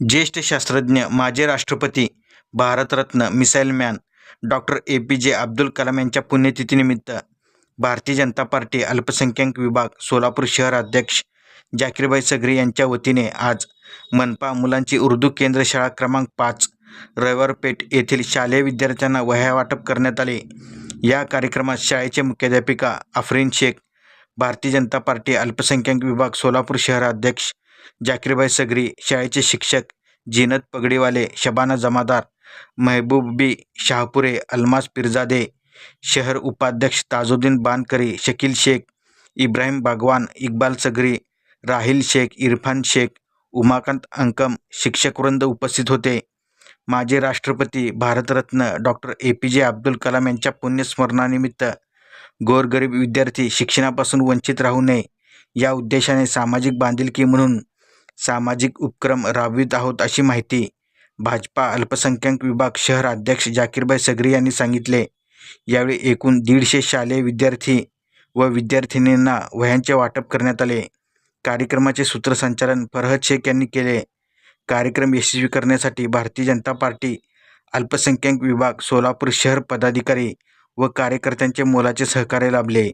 ज्येष्ठ शास्त्रज्ञ माजी राष्ट्रपती Bharat Ratna missile man doctor A P J Abdul Kalam यांच्या पुण्यतिथीनिमित्त भारतीय जनता पार्टी अल्पसंख्याक विभाग सोलापूर शहर अध्यक्ष जाकीरबाई सगरी यांच्या वतीने आज मनपा मुलांची उर्दू केंद्र शाळा क्रमांक पाच रविवारपेठ येथील शालेय विद्यार्थ्यांना वह्या वाटप करण्यात आले. या कार्यक्रमात शाळेचे मुख्याध्यापिका आफरीन शेख भारतीय जनता पार्टी अल्पसंख्याक विभाग सोलापूर शहर अध्यक्ष जाकीरबाई सगरी शाळेचे शिक्षक जिनत पगडीवाले शबाना जमादार महबूबी शाहपुरे अल्मास पिरजादे शहर उपाध्यक्ष ताजुद्दीन बानकरी शकील शेख इब्राहिम बागवान इक्बाल सगरी राहिल शेख इरफान शेख उमाकांत अंकम शिक्षकवृंद उपस्थित होते. माजी राष्ट्रपती Bharat Ratna doctor A P J Abdul Kalam यांच्या पुण्यस्मरणानिमित्त गोरगरीब विद्यार्थी शिक्षणापासून वंचित राहू नये या उद्देशाने सामाजिक बांधिलकी म्हणून सामाजिक उपक्रम राबवित आहोत अशी माहिती भाजपा अल्पसंख्याक विभाग शहर अध्यक्ष जाकीरभाई सगरी यांनी सांगितले. यावेळी एकूण दीडशे शालेय विद्यार्थी व विद्यार्थिनींना वह्यांचे वाटप करण्यात आले. कार्यक्रमाचे सूत्रसंचालन फरहद शेख यांनी केले. कार्यक्रम यशस्वी करण्यासाठी भारतीय जनता पार्टी अल्पसंख्याक विभाग सोलापूर शहर पदाधिकारी व कार्यकर्त्यांचे मोलाचे सहकार्य लाभले.